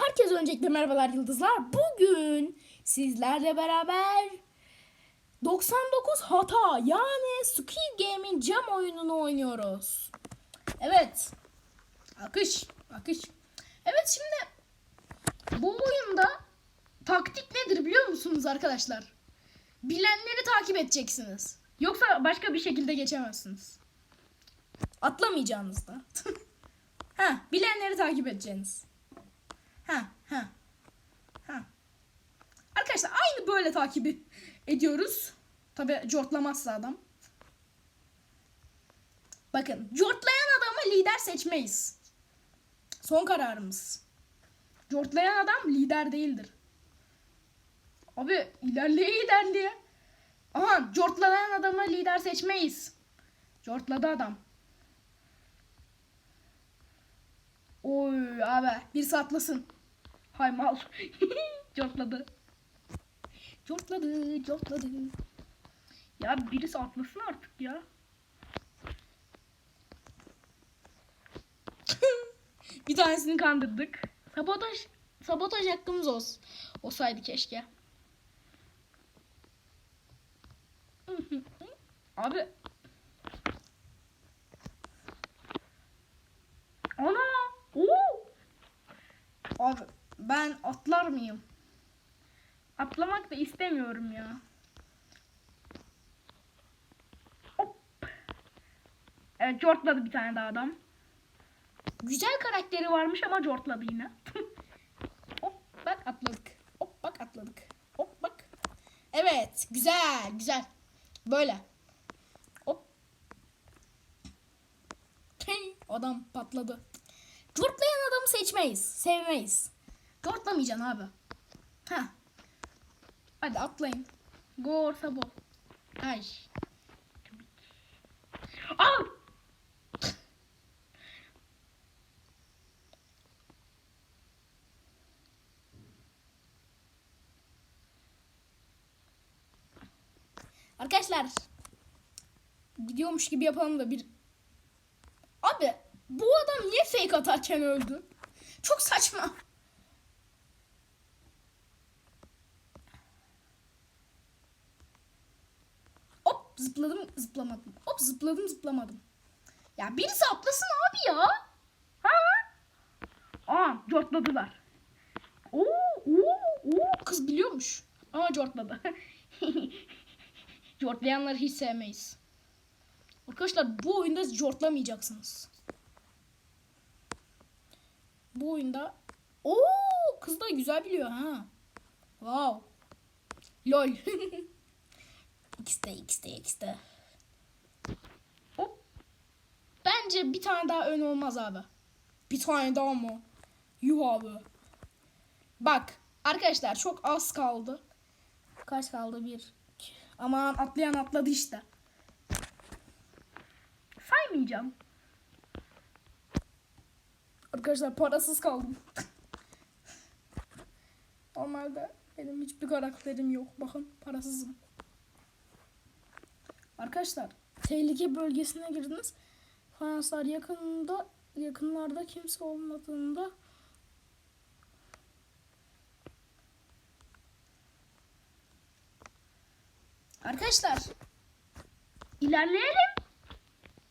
Herkese öncelikle merhabalar yıldızlar. Bugün sizlerle beraber 99 hata yani Squid Game'in cam oyununu oynuyoruz. Evet. Akış, akış. Evet şimdi bu oyunda taktik nedir biliyor musunuz arkadaşlar? Bilenleri takip edeceksiniz. Yoksa başka bir şekilde geçemezsiniz. Atlamayacağınız da. ha, bilenleri takip edeceksiniz. Ha, ha. Ha. Arkadaşlar aynı böyle takip ediyoruz. Tabi cortlamazsa adam. Bakın cortlayan adamı lider seçmeyiz. Son kararımız. Cortlayan adam lider değildir. Abi ilerleye ilerleye. Aha cortlayan adamı lider seçmeyiz. Cortladı adam. Oy abi birisi atlasın. Hay mal. cortladı. Cortladı, cortladı. Ya birisi atlasın artık ya. bir tanesini kandırdık. Sabotaj, sabotaj hakkımız olsun. Olsaydı keşke. Abi. Ana. Oo. Abi ben atlar mıyım? Atlamak da istemiyorum ya. Hop. Evet cortladı bir tane daha adam. Güzel karakteri varmış ama cortladı yine. Hop bak atladık. Hop bak atladık. Hop bak. Evet güzel güzel. Böyle. Hop. Adam patladı. Cortlayan adamı seçmeyiz. Sevmeyiz. Cortlamayacaksın abi. Ha. Hadi atlayın. Go orta bol. Ay. Al. Arkadaşlar gidiyormuş gibi yapalım da bir Abi bu adam niye fake atarken öldü? Çok saçma. Hop zıpladım zıplamadım. Hop zıpladım zıplamadım. Ya birisi atlasın abi ya. Ha? Aa cortladılar. Oo, oo, oo. Kız biliyormuş. Ama cortladı. Cortlayanları hiç sevmeyiz. Arkadaşlar bu oyunda cortlamayacaksınız. Bu oyunda Oo kız da güzel biliyor ha. Wow. Lol. X'de X'de X'de. Hop. Bence bir tane daha ön olmaz abi. Bir tane daha mı? Yuh abi. Bak arkadaşlar çok az kaldı. Kaç kaldı? Bir. Aman atlayan atladı işte. Saymayacağım. Arkadaşlar parasız kaldım. Normalde benim hiçbir karakterim yok. Bakın parasızım. Arkadaşlar tehlike bölgesine girdiniz. Fayanslar yakında yakınlarda kimse olmadığında Arkadaşlar ilerleyelim.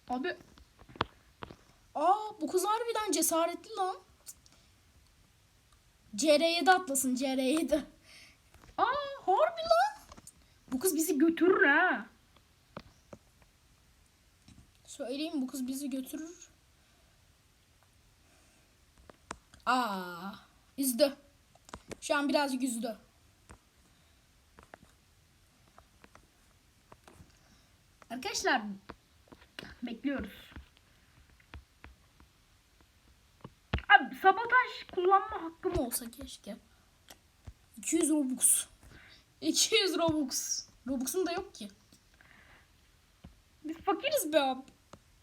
Abi Aa bu kız harbiden cesaretli lan. CR7 atlasın CR7. Aa harbi lan. Bu kız bizi götürür ha. Söyleyeyim bu kız bizi götürür. Aa üzdü. Şu an birazcık üzdü. Arkadaşlar bekliyoruz. Abi sabotaj kullanma hakkım olsa keşke. 200 Robux. 200 Robux. Robux'um da yok ki. Biz fakiriz be abi.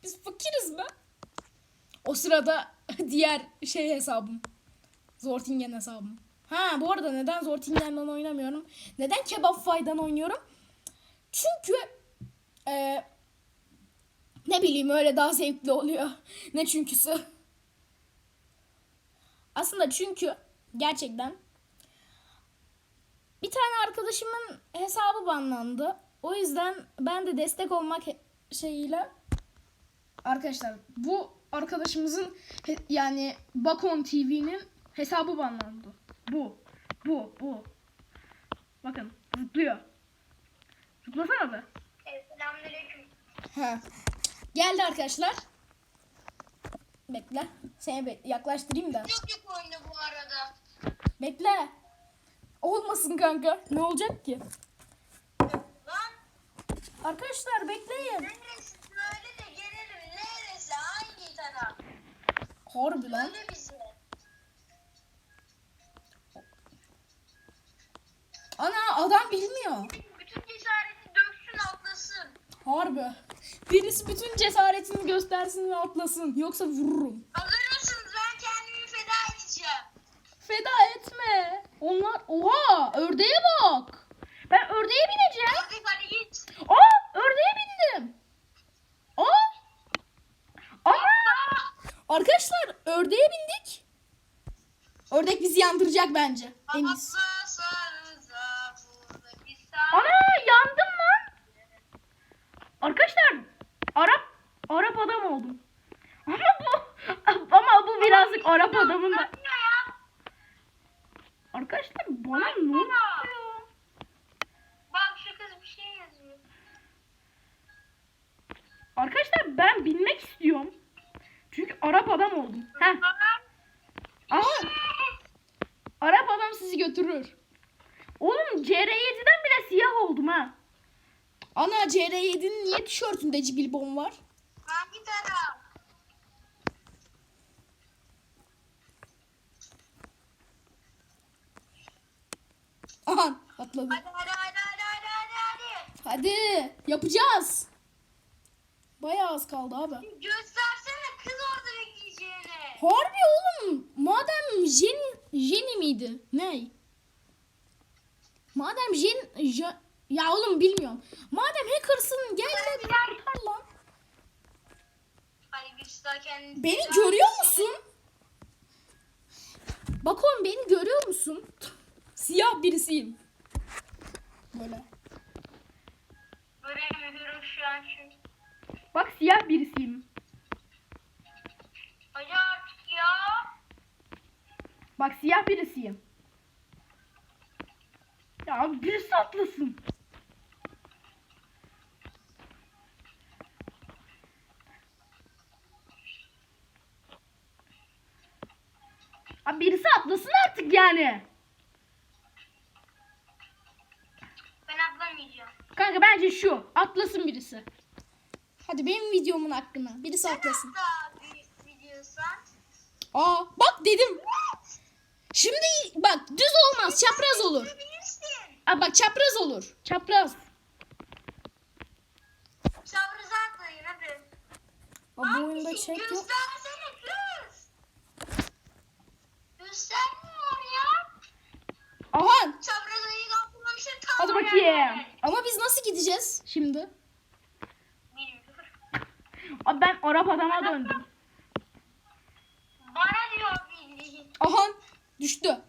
Biz fakiriz be. O sırada diğer şey hesabım. Zortingen hesabım. Ha bu arada neden Zortingen'den oynamıyorum? Neden Kebap Fay'dan oynuyorum? Çünkü ee, ne bileyim öyle daha zevkli oluyor. Ne çünküsü. Aslında çünkü Gerçekten. Bir tane arkadaşımın hesabı banlandı. O yüzden ben de destek olmak şeyiyle arkadaşlar bu arkadaşımızın yani Bakon TV'nin hesabı banlandı. Bu. Bu. Bu. Bakın zıplıyor. Zıplasana. Evet, selamünaleyküm. Ha. Geldi arkadaşlar. Bekle. Seni be- yaklaştırayım da. Çok yok oyunda bu arada. Bekle. Olmasın kanka. Ne olacak ki? Lan Arkadaşlar bekleyin. neresi söyle de gelelim. Neresi? Hangi taraf? Harbi lan. Bize. Ana adam bilmiyor. Bütün cesareti döksün atlasın. Harbi. Birisi bütün cesaretini göstersin ve atlasın. Yoksa vururum. Hazır mısınız? Ben kendimi feda edeceğim. Feda etme. Onlar... Oha! Ördeğe bak. Ben ördeğe bineceğim. Hadi hadi git. Aa! Ördeğe bindim. Aa! Aa! Arkadaşlar ördeğe bindik. Ördek bizi yandıracak bence. Emiz. Atlasanıza burada bir Ana saat. yandım lan. Arkadaşlar Arap Arap adam oldum. Ama bu ama bu birazcık Arap adamın da. Arkadaşlar bana ne oluyor? Bak şu kız bir şey yazıyor. Arkadaşlar ben binmek istiyorum. Çünkü Arap adam oldum. Heh. Aha Arap adam sizi götürür. Oğlum CR7'den bile siyah oldum ha. Ana CR7'nin niye tişörtünde cibilbon var? Hangi taraf? Aha atladı. Hadi hadi hadi hadi hadi hadi hadi. Yapacağız. Bayağı az kaldı abi. Göstersene kız orada bekleyeceğini. Harbi oğlum. Madem Jenny, Jenny miydi? Ne? Madem Jen, Ja- ya oğlum bilmiyorum. Madem hackersın gel de bir kurtar lan. Hadi birisi daha kendini... Beni görüyor musun? Bak oğlum beni görüyor musun? Siyah birisiyim. Böyle. Göremiyorum şu an çünkü. Bak siyah birisiyim. Artık ya. Bak siyah birisiyim. Ya. Abi birisi atlasın artık yani. Ben atlamayacağım. Kanka bence şu. Atlasın birisi. Hadi benim videomun hakkında. Birisi atlasın. Aa bak dedim. Şimdi bak düz olmaz. Çapraz olur. Aa bak çapraz olur. Çapraz. Sabrıza atlayın hadi. Aa, bu oyunda çek yok. Göstersene kız. Göstermiyor ya. Aha Sabrıza iyi atlamışsın tam hadi oraya. bakayım. Ama biz nasıl gideceğiz şimdi? Bilmiyorum. Abi ben Arap adama döndüm. Bana diyor bildiğin. Aha düştü.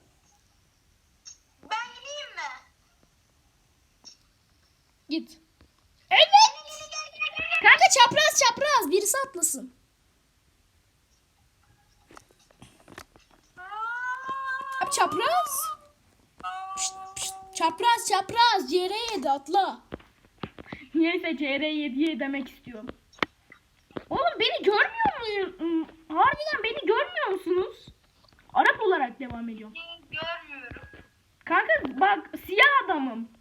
Ben gideyim mi? Git. Evet. Kanka çapraz çapraz. Birisi atlasın. Abi çapraz. Pişt, pişt. Çapraz çapraz. CR7 atla. Niyeyse CR7'ye demek istiyorum. Oğlum beni görmüyor muyum? Harbiden beni görmüyor musunuz? Arap olarak devam ediyorum. Görmüyorum. Kanka bak siyah adamım.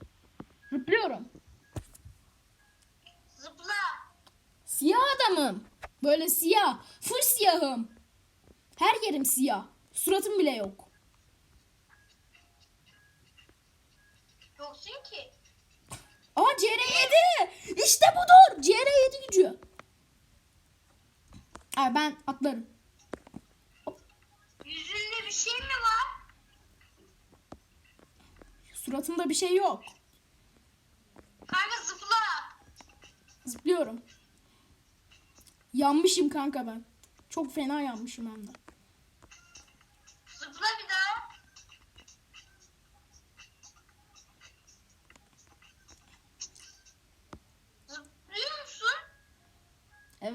Zıplıyorum. Zıpla. Siyah adamım. Böyle siyah. Full siyahım. Her yerim siyah. Suratım bile yok. İşte budur. CR7 gücü. Ay ben atlarım. Yüzünde bir şey mi var? Suratımda bir şey yok. Kanka zıpla. Zıplıyorum. Yanmışım kanka ben. Çok fena yanmışım hem de.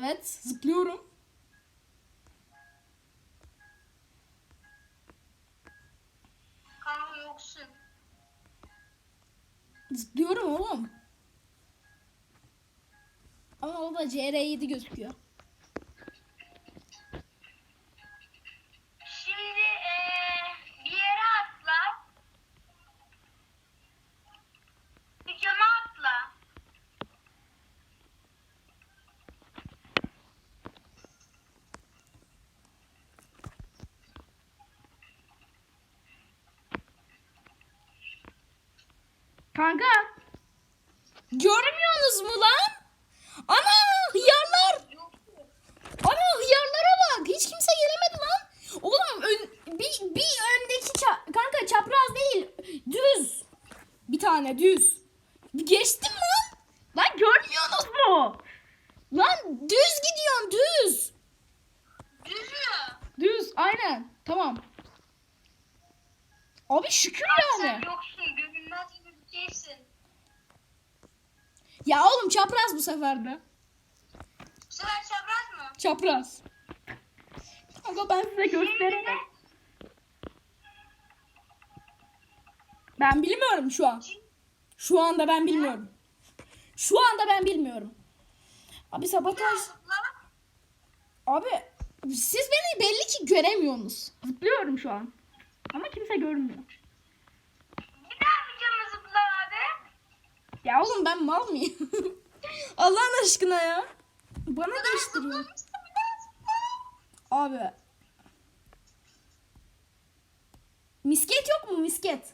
Evet zıplıyorum. Kanka yoksun. Zıplıyorum oğlum. Ama o da CR7 gözüküyor. Kanka. Görmüyorsunuz mu lan? Ana hıyarlar. Ana hıyarlara bak. Hiç kimse gelemedi lan. Oğlum ön- bir, bir öndeki ça- kanka çapraz değil. Düz. Bir tane düz. Geçtim lan. Lan görmüyorsunuz mu? Lan düz gidiyorsun düz. Düz mü? Düz aynen. Tamam. Abi şükür Sen yani. yoksun. Görünmez gibi bir şeysin. Ya oğlum çapraz bu sefer de. Bu sefer çapraz mı? Çapraz. Kanka ben size göstereyim. Ben bilmiyorum şu an. Şu anda ben bilmiyorum. Şu anda ben bilmiyorum. Abi sabotaj. Abi siz beni belli ki göremiyorsunuz. Zıplıyorum şu an. Ama kimse görmüyor. Bir daha bir cama zıpla abi. Ya oğlum ben mal mıyım? Allah'ın aşkına ya. Bana zıpla. Abi. Misket yok mu misket?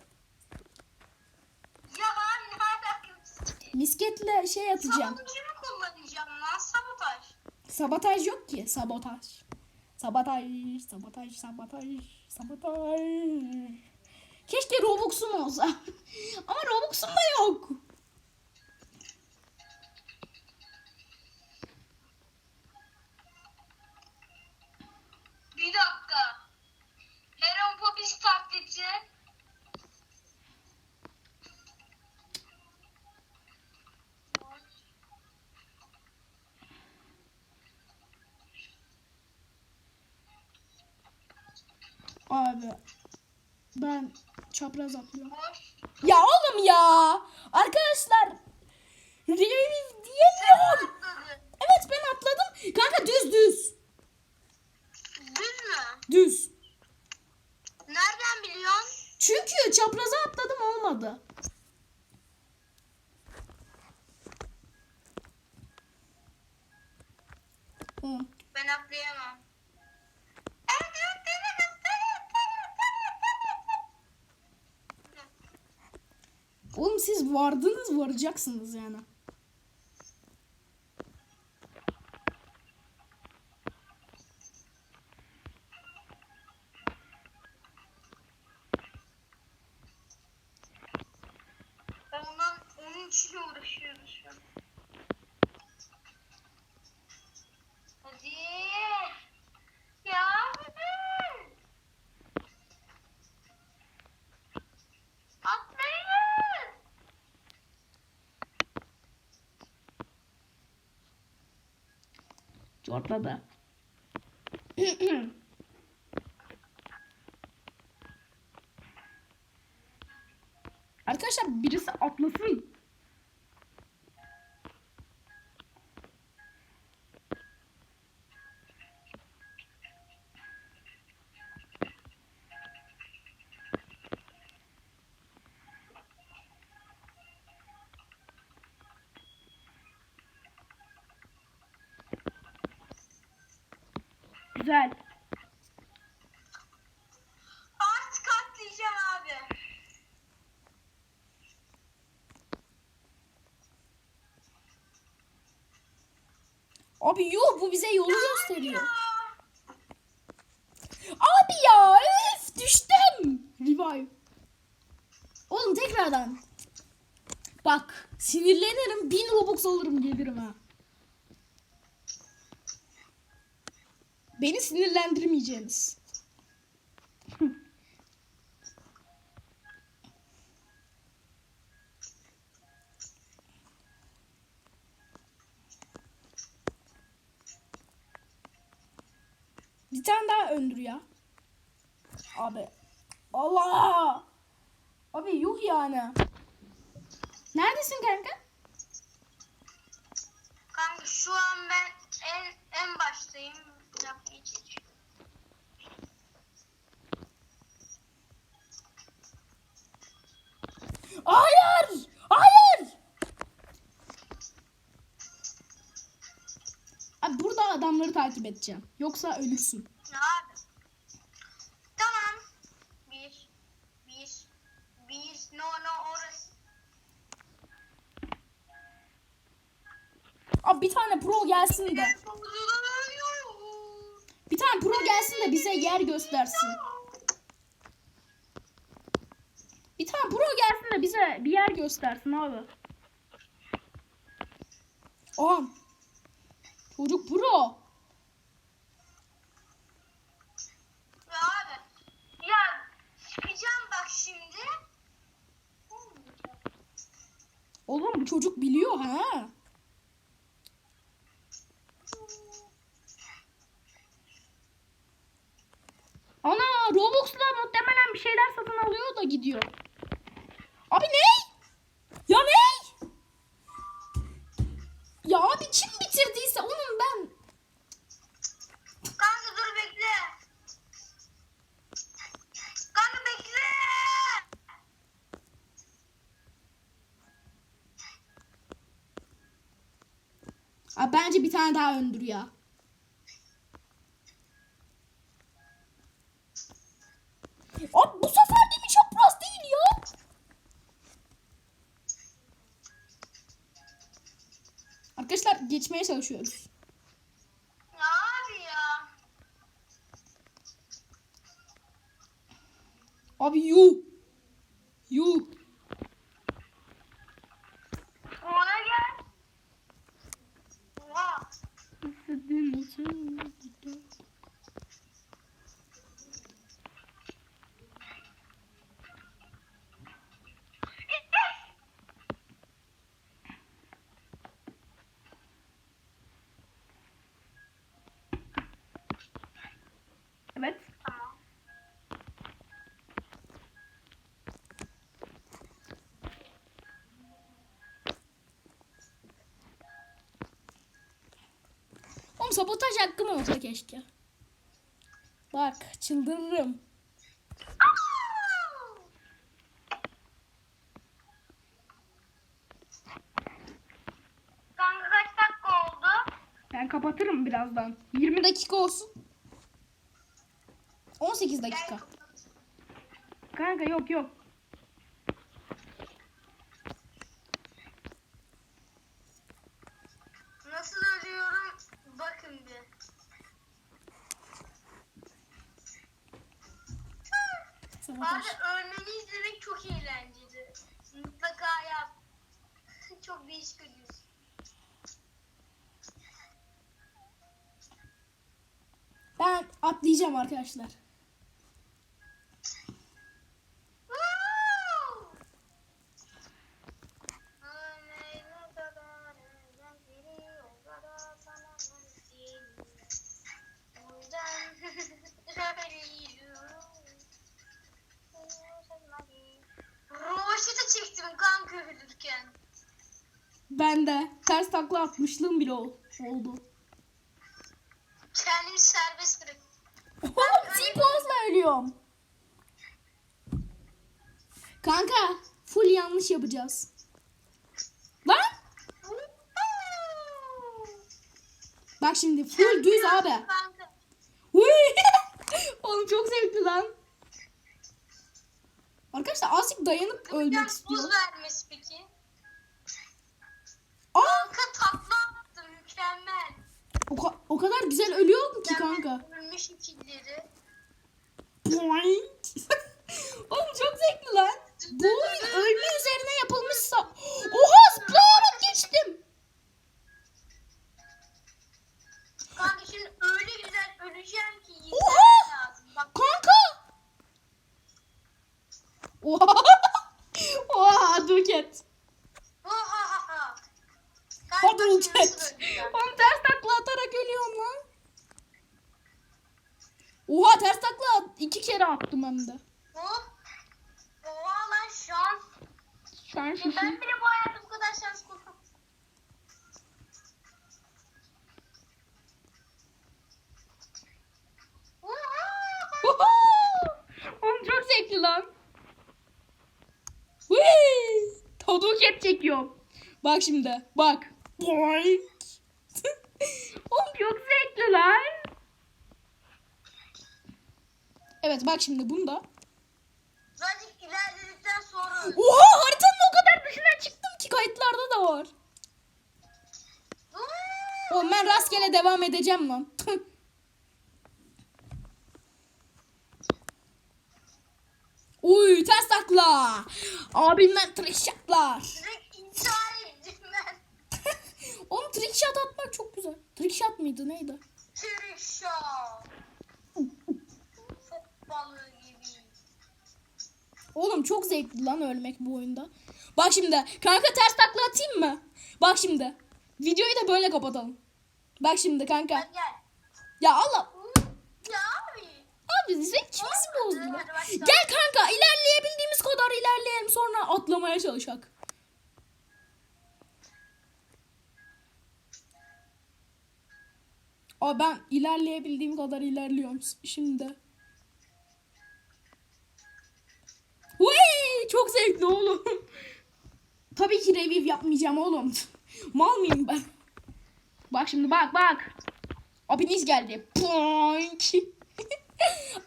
Ya abi ne alakası? Misketle şey atacağım. Sabotajı mı kullanacağım lan? Sabotaj. Sabotaj yok ki. Sabotaj. Sabotaj, sabotaj, sabotaj, sabotaj. Keşke Robux'um olsa. Ama Robux'um da yok. Popis taklidi. Abi. Ben çapraz atlıyorum. Ya oğlum ya. Arkadaşlar. Revive diyemiyorum. Evet ben atladım. Kanka düz düz. Düz mü? Düz. Çünkü çapraza atladım olmadı. Ben atlayamam. Oğlum siz vardınız varacaksınız yani. Ondan onun için uğraşıyoruz şu an. Hadi. Ya hadi. Atlayın. Ortada. Arkadaşlar birisi atlasın. Güzel. Artık atlayacağım abi. Abi yuh bu bize yolu gösteriyor. Abi ya öf düştüm. Revive. Oğlum tekrardan. Bak sinirlenirim bin robux alırım gelirim ha. Sinirlendirmeyeceğiniz. tane daha öndür ya. Abi. Allah. Abi yuh yani. Neredesin kanka? Kanka şu an ben en en baştayım. Hayır! Hayır! Abi burada adamları takip edeceğim. Yoksa ölürsün. Abi. Tamam. Bir. Bir. Bir. No no orası. Abi bir tane pro gelsin de. Bir tane pro gelsin de bize yer göstersin. Bir tane pro gelsin de bize bir yer göstersin abi. Aa. Çocuk pro. Abi. Ya çıkacağım bak şimdi. Oğlum bu çocuk biliyor ha. Ana Robux'la muhtemelen bir şeyler satın alıyor da gidiyor. Abi ne? Ya ne? Ya abi kim bitirdiyse onun ben Kanka dur bekle. Kanka bekle. Abi bence bir tane daha öndür ya. 不去了。Sabotaj hakkım olsa keşke. Bak çıldırırım. Kanka kaç dakika oldu? Ben kapatırım birazdan. 20 dakika olsun. 18 dakika. Kanka yok yok. Nasıl ölüyorum? Bakın bir. Sabotaj. Abi ölmeni izlemek çok eğlenceli. Mutlaka yap. çok değişik ölüyorsun. Ben atlayacağım arkadaşlar. Woo! Ölmeyene kadar eğlenceli, o kadar sana nasip. O yüzden ölüyorum. Rovaşata çektim kanka ölürken. Ben de ters takla atmışlığım bile ol- oldu. Kendimi serbest bırak. Oğlum T-Pose'la ölüyorum. Kanka full yanlış yapacağız. Lan bak şimdi full düz abi. Oğlum çok zevkli lan. Arkadaşlar azıcık dayanıp ölmek Neden istiyor. buz vermesi peki? Kanka tatlı attım mükemmel. o, ka- o kadar güzel ölüyor ki kanka. Ölmüş ikilleri. Point. Oğlum çok zevkli lan. Bu oyun ölme üzerine yapılmışsa. Oha zıplayarak geçtim. Kanka şimdi öyle güzel öleceğim ki Oha! izlemen lazım. Bak Kanka. Oha. Oha Duket. Ha ha ha. Kanka Hadi şimdi Duket. nasıl öleceğim? Oğlum ters takla atarak ölüyorum lan. attım hem de. Hop. Oha lan şans. Şu Ben bile bu hayatta bu kadar şans kurmam. Oğlum çok zevkli lan. Whee! Hadouken çekiyorum. Bak şimdi. Bak. Boing. Oğlum çok zevkli lan. Evet bak şimdi bunda. Birazcık ilerledikten sonra. Oha haritanın o kadar dışına çıktım ki kayıtlarda da var. Oğlum ben rastgele devam edeceğim lan. Uy ters takla. Abimden trick shotlar. Direkt intihar ben. Oğlum trick shot atmak çok güzel. Trick shot mıydı neydi? Balığı gibi. Oğlum çok zevkli lan ölmek bu oyunda. Bak şimdi kanka ters takla atayım mı? Bak şimdi. Videoyu da böyle kapatalım. Bak şimdi kanka. Hadi gel. Ya Allah. Ya abi. Abi zevkimiz Hadi, bozdu. Gel kanka ilerleyebildiğimiz kadar ilerleyelim sonra atlamaya çalışak. Aa ben ilerleyebildiğim kadar ilerliyorum şimdi. Vay çok zevkli oğlum. Tabii ki revive yapmayacağım oğlum. Mal mıyım ben? Bak şimdi bak bak. Abiniz geldi. Boink.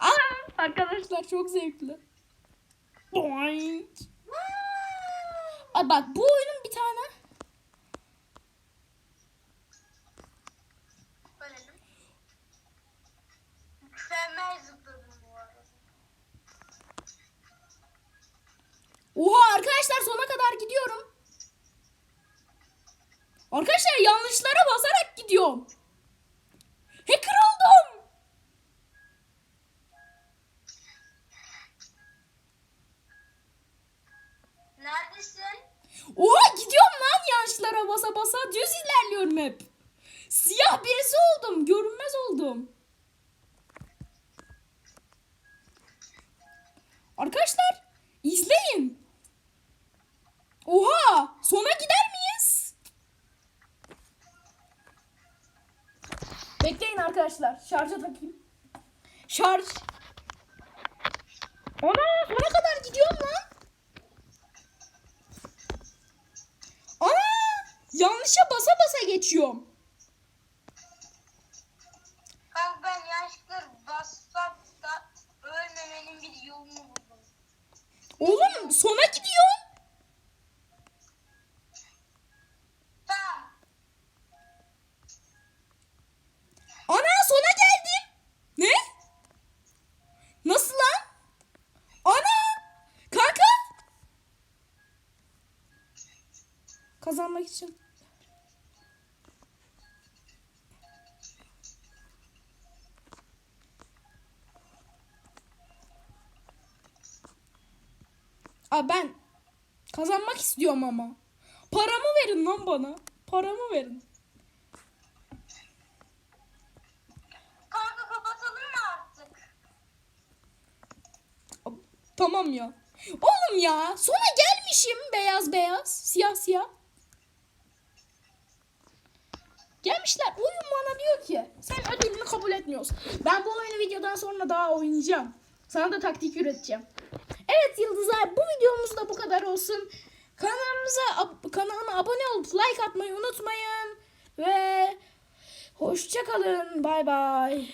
Aa, arkadaşlar çok zevkli. Boink. Aa, bak bu oyunun bir tane Ölelim. Mükemmel zıpladım bu arada. Oha arkadaşlar sona kadar gidiyorum. Arkadaşlar yanlışlara basarak gidiyorum. Hacker oldum. Neredesin? Oha gidiyorum lan yanlışlara basa basa. Düz ilerliyorum hep. Siyah birisi oldum. Görünmez oldum. Arkadaşlar izleyin. Oha sona gider miyiz? Bekleyin arkadaşlar. Şarja takayım. Şarj. Ana sona kadar gidiyorum lan. Ana yanlışa basa basa geçiyorum. Kanka ben yanlışlıkla bassak da ölmemenin bir yolunu buldum. Oğlum sona gidiyorum. Tamam. Ana sona geldim. Ne? Nasıl lan? Ana! Kanka! Kazanmak için. Aa ben kazanmak istiyorum ama. Paramı verin lan bana. Paramı verin. Kanka kapatalım mı artık? Tamam ya. Oğlum ya sona gelmişim beyaz beyaz siyah siyah. Gelmişler oyun bana diyor ki sen ödülünü kabul etmiyorsun. Ben bu oyunu videodan sonra daha oynayacağım. Sana da taktik üreteceğim. Evet Yıldızlar bu videomuz da bu kadar olsun. Kanalımıza kanalıma abone olup like atmayı unutmayın. Ve hoşça kalın. Bay bay.